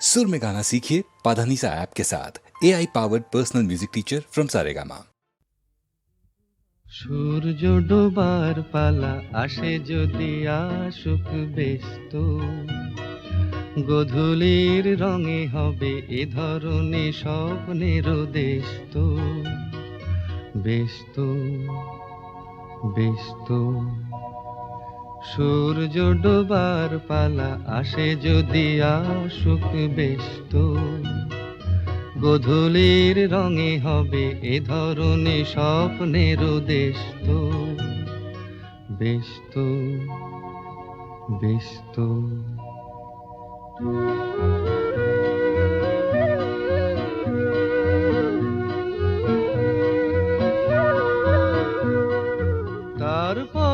सुर में गाना सीखिए पाधानीसा ऐप के साथ A I powered personal music teacher from Saregama সূর্য ডোবার পালা আসে যদি আসুক ব্যস্ত গধূলির রঙে হবে এ ধরনের স্বপ্নের দেশ তো ব্যস্ত ব্যস্ত সূর্য ডোবার পালা আসে যদি আসুক বেস্ত গধূলির রঙে হবে এ ধরনের স্বপ্নের দেশত বেস্ত ব্যস্ত।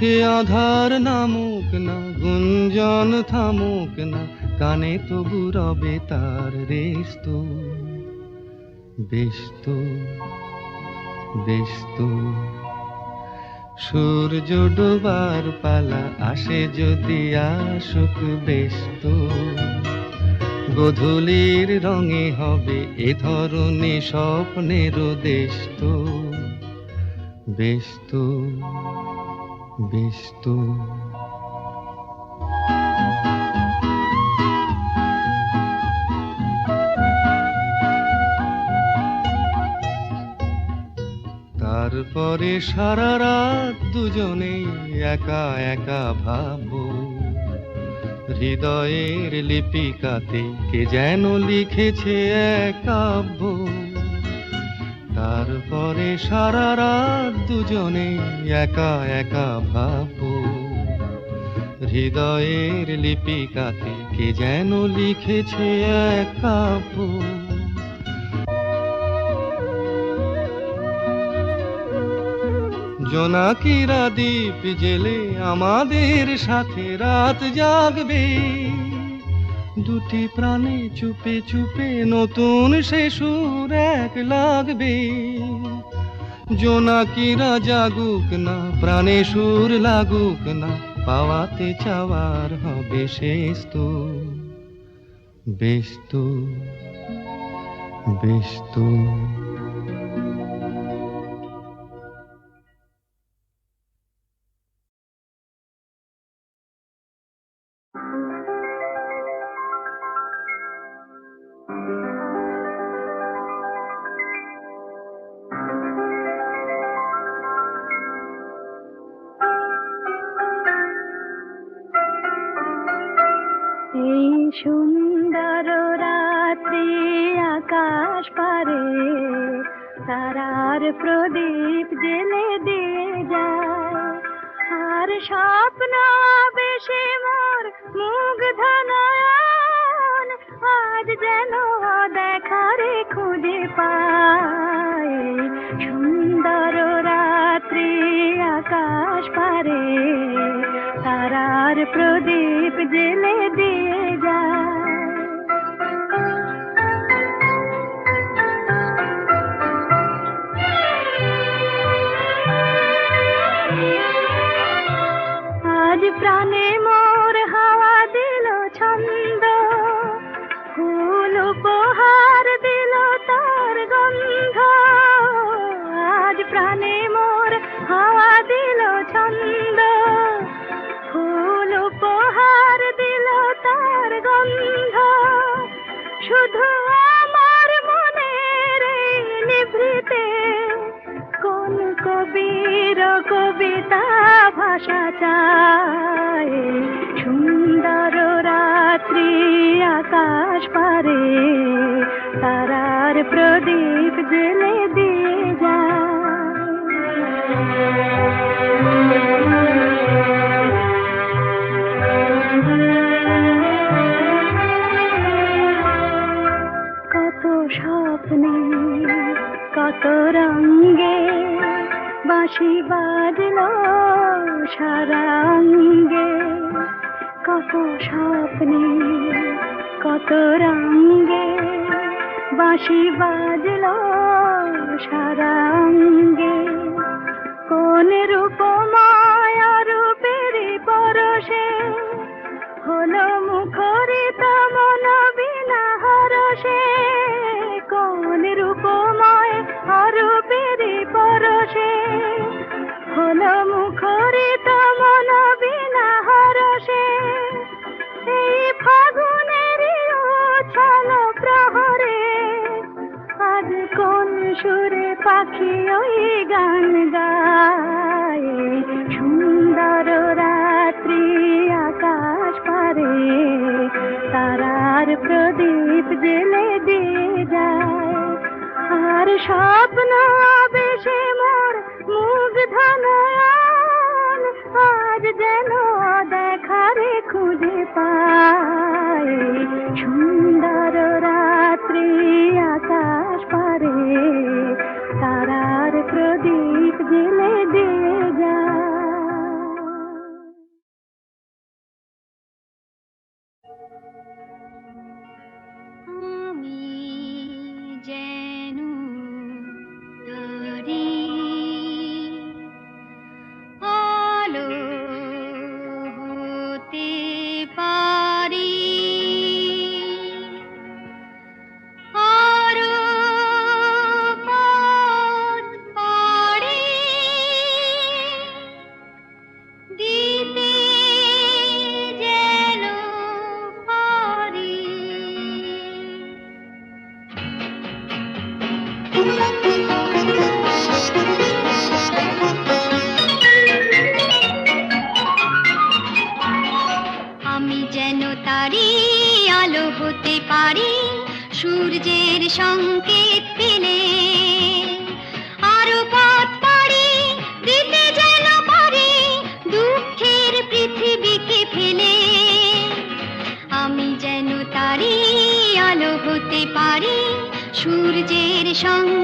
সে আধার নামুক না, গুঞ্জন থামুক না, কানে তবু রবে তার রেস্ত। ব্যস্ত ব্যস্ত। সূর্য ডোবার পালা আসে যদি আসুক ব্যস্ত। গধূলির রঙে হবে এ ধরনের স্বপ্নের দেশ তো। বেশ তো ব্যস্ত তারপরে সারা রাত দুজনেই একা একা ভাবো, হৃদয়ের লিপিকাতে কে যেন লিখেছে এক কাব্য। তারপরে সারা রাত দুজনে একা একা ভাবো। হৃদয়ের লিপিকাতে কে যেন লিখেছে এক জোনাকিরা দ্বীপ জেলে আমাদের সাথে রাত জাগবে। দুটি প্রাণে চুপে চুপে নতুন সে সুর এক লাগবে। জোনাকিরা জাগুক না, প্রাণে সুর লাগুক না, পাওয়াতে চাওয়ার হবে শেষ তো বেশ তো বেশ তো। সুন্দর রাত্রি আকাশ পারে, তারার প্রদীপ জেলে দিয়ে যায়। আর স্বপ্ন বেশি মোর নয়ন, আজ যেন দেখারে খুঁজে পায়। সুন্দর রাত্রি আকাশ পারে, তারার প্রদীপ জেলে আশা চায়। সুন্দর রাত্রি আকাশ পারে, তারার প্রদীপ জেলে দিয়ে যা কত স্বপ্নে, কত রঙে বাঁশি বাজলো সারাঙ্গে কত স্বপ্নে, কত রঙ্গে, বাঁশি বাজল সারাঙ্গে কোন রূপ মায়া রূপের পরশে, হলো মুখরিত মন বিনা হরসে কোন রূপ মায় হরূপের পরশে, হলো true. সঙ্গ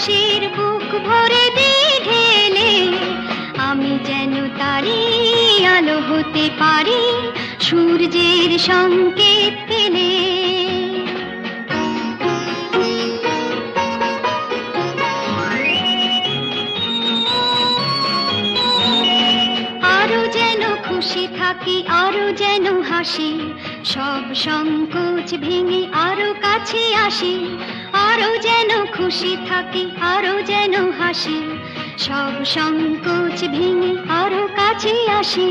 খুশির বুক ভরে দিয়ে গেলে আমি যেন তারি আলো হতে পারি সূর্যের সংকেত পেলে। আরও যেন খুশি থাকি, আরও যেন হাসি, সব সংকোচ ভেঙে আরও কাছে আসি। আরও যেন খুশি থাকি আরও যেন হাসি। সব সংকোচ ভেঙে আরও কাছে আসি।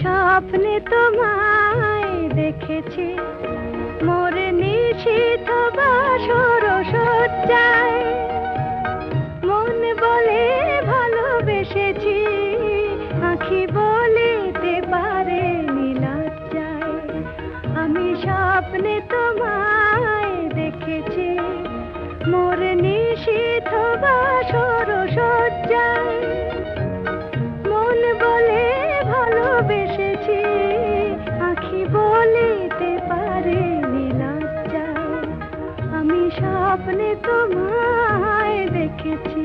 স্বপ্নে তোমায় দেখেছি। মোর নিশিত বা সজ্জায় স্বপ্নে তোমায় দেখেছি।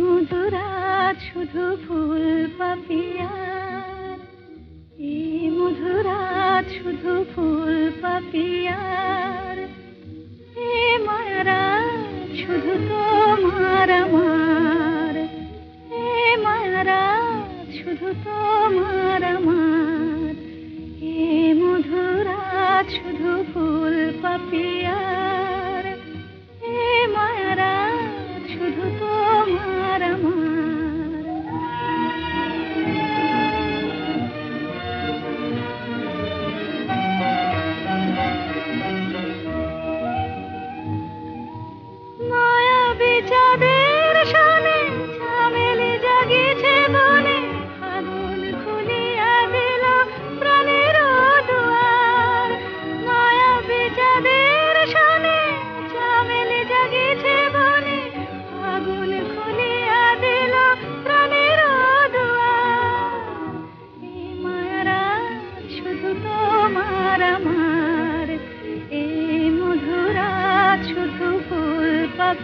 মধুরা শুধু ফুল পাপিয়া মধুরা ফুল এ মারা শুধু তো তোমার আমার। এ মারা শুধু তোমার আমার। এ মধুরা শুধু ফুল পাপি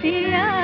पिया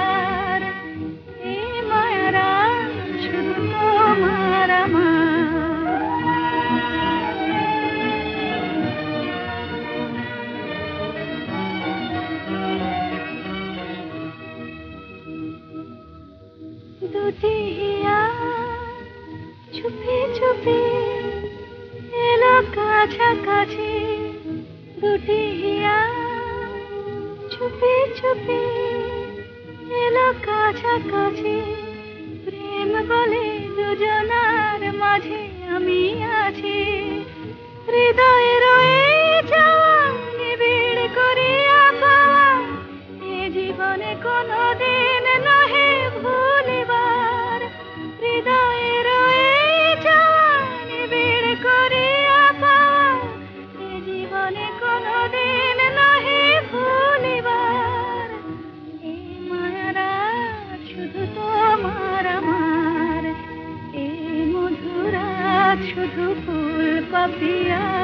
গলে দুজনার মাঝে আমি আছি। হৃদয় রয়ে যাওয়া নিবিড় করিয়া পাওয়া এ জীবনে কোনো শুধু ফুল পাপিয়া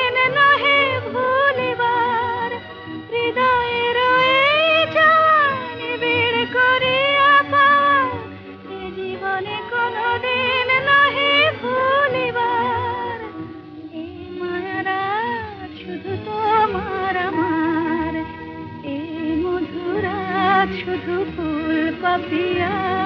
শুধু ফুল কপিয়া